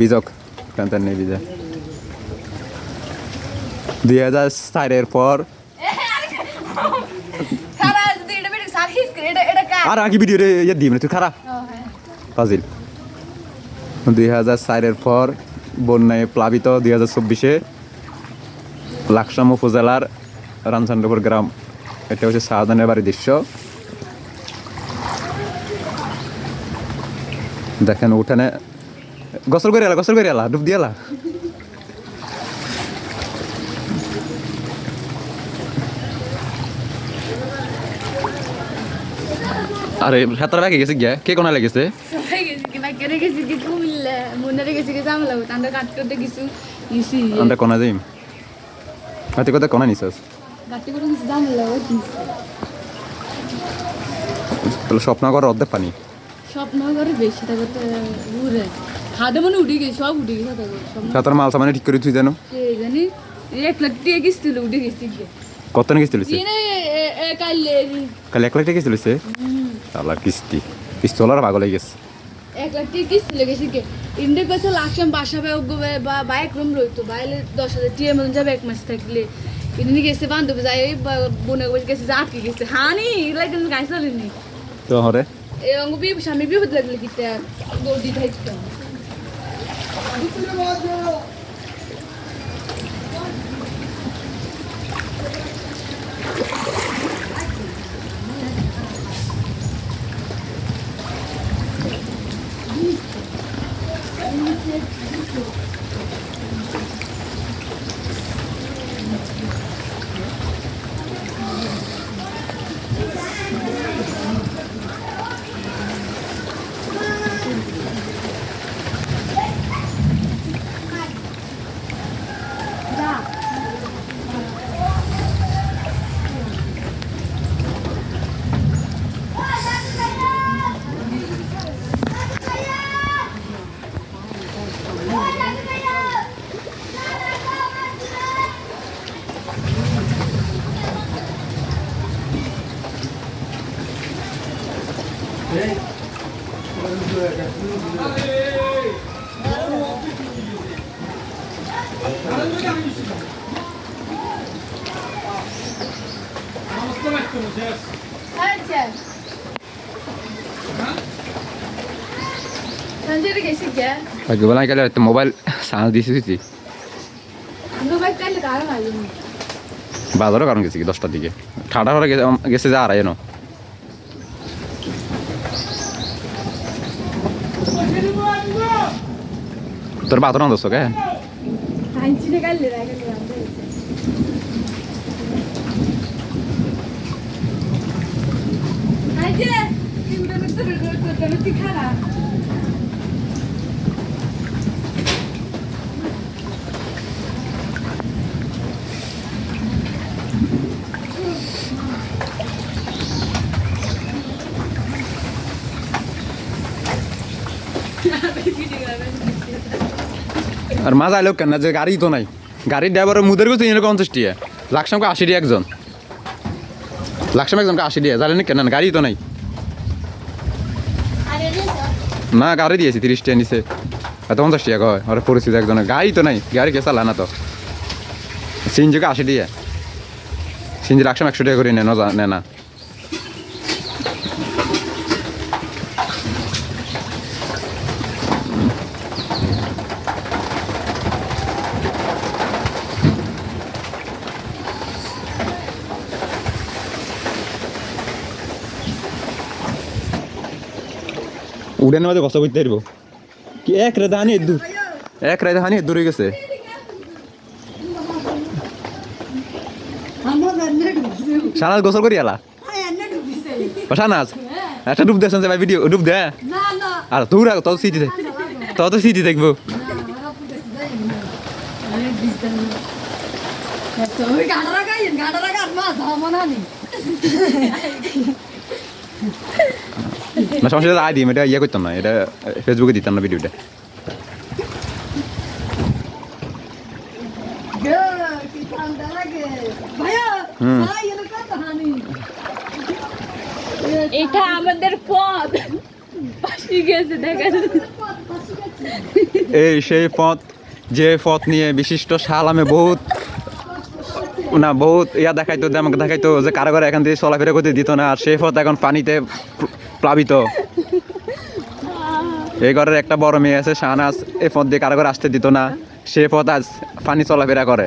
বিজক প্যান্টার নেই বিজয় দুই হাজার চারের পর সারা যদি এটা বেটে সার্ভিস করে এটা এটা কার আর আগে ভিডিও ইয়ে দিই তুই খারাপ। ফাজিল। দুই হাজার চারের পর বন্যায় প্লাবিত, দুই হাজার চব্বিশে লাকসাম উপজেলার রামচন্দ্রপুর গ্রাম। এটা হচ্ছে শাহজাহানের বাড়ির দৃশ্য। দেখেন উঠানে গোসল করে এলা, গোসল করে এলা, ডুব দিয়ে এলা। আরে সাঁতার ব্যাগে গেছে গিয়া। কে কোনা লেগেছে? আমরা কোনা যাইম? হাতে কথা কোনা নিছস? তাহলে স্বপ্ন করার অর্ধেক পানি। বেশি ঘুরে খাদে মনে উঠে গেছে সব উঠে গেছে তাদের। মাল সামানে ঠিক করে তুই জানো কে জানি? এক লাখ টাকা গেছিল উঠে গেছি কত না কালি এক লাখ টাকা কিস্তি লইছে কিস্তি। কিস্তি তোলার পাগল হয়ে গেছে। এক লাখ টাকা গেছিল গেছি কে? ইন্ডে গেছে লাকসাম বাসা বাই বা বাইক রুম রইতো বাইলে দশ হাজার টিয়া মতন যাবে এক মাস থাকলে। ইনি গেছে বান্ধব যাই বোনে বসে গেছে যে আটকে গেছে। হানি এগুলা কিন্তু চলেনি তো হরে? এ অঙ্গ বিয়ে স্বামী বিপদ লাগলে কি গৌদি থাকতো মোবাইল সাঁজ দিয়েছি দিয়েছি মোবাইল কাইলে কারণ আইলো বাজারও কারণ গেছি দশটার দিকে? ঠাডা হরে গেছে যে আড়াই ন তোর বাজার না দোস্ত কে আইনচিনে আর মাজা আইলো কেন? যে গাড়ি তো নাই। গাড়ির ড্রাইভারের মুদের গেছে তিনশো পঞ্চাশ টিয়া। লাকসামকে আশি টিয়া একজন। লাকসাম একজনকে আশি টিয়া জানেন কেন? গাড়ি তো নাই। না, গাড়ি দিয়েছি, তিরিশ টিয়া নিছে। এত পঞ্চাশ টিয়া কয়? ওরা পরিস্থিতি একজনের। গাড়ি তো নাই। গাড়ি কে চালা না তো? সিনজিকে আশি টিয়া সিনজি লাকসাম একশো টাকা করে নেন না। উড়ানের মাঝে কষ্ট করতে পারব কি এক রাতে হানি দূর এক রাতে হানি দূর হয়ে গেছে। ঢুকছে গোসল করি আলা। সানাজ একটা ডুব দেখছেন ভাই ভিডিও ডুব দে আর রাখ তত সিটি তত সিটি দেখব গাড়া নি সমস্যা আই দিম এটা ইয়ে করতাম না এটা ফেসবুকে দিতাম না ভিডিওটা এটা আমাদের পথ। গেছে দেখা এই সেই পথ যে পথ নিয়ে বিশিষ্ট শালামে বহুত না বহুত ইয়া দেখাইতো আমাকে দেখাইতো যে কারও ঘরে এখান থেকে চলাফেরা করতে দিত না আর সেই পথ এখন পানিতে প্লাবিত। এই ঘরের একটা বড় মেয়ে আছে, শাহনাজ। এ পথ দিয়ে কারও আসতে দিত না। সে পথ আজ পানি চলাফেরা করে।